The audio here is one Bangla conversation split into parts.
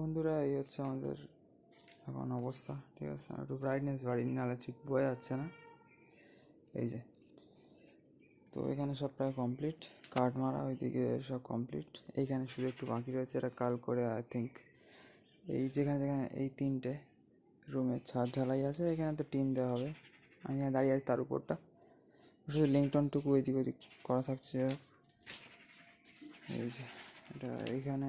বন্ধুরা, এই হচ্ছে আমাদের এখন অবস্থা, ঠিক আছে? আর একটু ব্রাইটনেস বাড়িয়ে নাহলে ঠিক বোঝা যাচ্ছে না। এই যে, তো এখানে সব প্রায় কমপ্লিট কাঠ মারা ওইদিকে সব কমপ্লিট এইখানে শুধু একটু বাকি রয়েছে, এটা কাল করে আই থিঙ্ক এই যেখানে যেখানে, এই তিনটে রুমের ছাদ ঢালাই আছে, এখানে তো টিন দেওয়া হবে। আমি এখানে দাঁড়িয়ে আছি তার উপরটা। শুধু লিংটনটুকু এদিক ওদিক করা থাকছে। এই যে, এটা এইখানে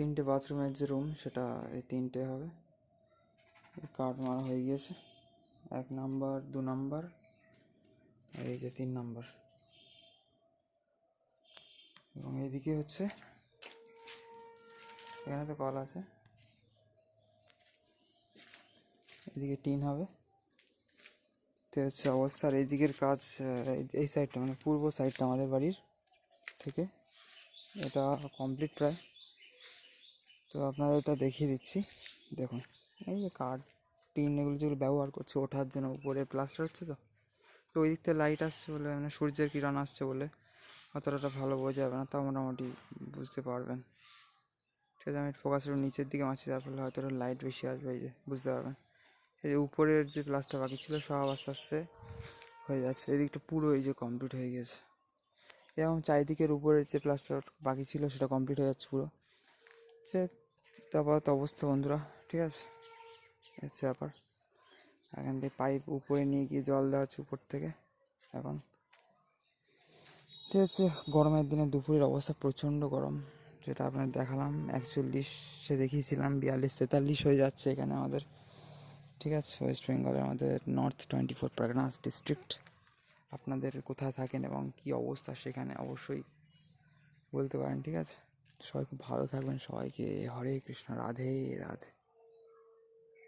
তিনটে বাথরুমের যে রুম সেটা এই তিনটে হবে। কাঠ মারা হয়ে গিয়েছে। এক নাম্বার দু নাম্বার এই যে তিন নাম্বার এবং এইদিকে হচ্ছে, এখানে তো কল আছে। এদিকে টিন হবে। তো হচ্ছে অবস্থার এই দিকের কাজ এই সাইডটা মানে পূর্ব সাইডটা আমাদের বাড়ির থেকে। এটা কমপ্লিট প্রায়। তো আপনাদের এটা দেখিয়ে দিচ্ছি। দেখুন, এই যে কাঠ টিন এগুলো যেগুলো ব্যবহার করছে ওঠার জন্য উপরে প্লাস্টার হচ্ছে তো? তো ওই দিক থেকে লাইট আসছে বলে মানে সূর্যের কিরণ আসছে বলে অতটা ভালো বোঝা যাবে না, তাও মোটামুটি বুঝতে পারবেন। ঠিক আছে, আমি ফোকাস নিচের দিকে মারছি, তার ফলে হয়তো লাইট বেশি আসবে, এই যে বুঝতে পারবেন। এই যে উপরের যে প্লাস্টার বাকি ছিল সব আস্তে আস্তে হয়ে যাচ্ছে এদিকটা পুরো এই যে কমপ্লিট হয়ে গেছে। এবং চারিদিকের উপরের যে প্লাস্টার বাকি ছিল সেটা কমপ্লিট হয়ে যাচ্ছে পুরো। সে তো অবস্থা বন্ধুরা, ঠিক আছে? হচ্ছে ব্যাপার এখান থেকে পাইপ উপরে নিয়ে গিয়ে জল দেওয়া হচ্ছে উপর থেকে, এখন। ঠিক আছে, গরমের দিনে দুপুরের অবস্থা প্রচণ্ড গরম, যেটা আপনার দেখালাম, একচল্লিশে দেখিয়েছিলাম, বিয়াল্লিশ, তেতাল্লিশ হয়ে যাচ্ছে এখানে আমাদের, ঠিক আছে? ওয়েস্ট বেঙ্গলের আমাদের North twenty four Parganas district আপনাদের কোথায় থাকেন এবং কী অবস্থা সেখানে অবশ্যই বলতে পারেন, ঠিক আছে? সবাই খুব ভালো থাকবেন। সবাইকে হরে কৃষ্ণ রাধে রাধে।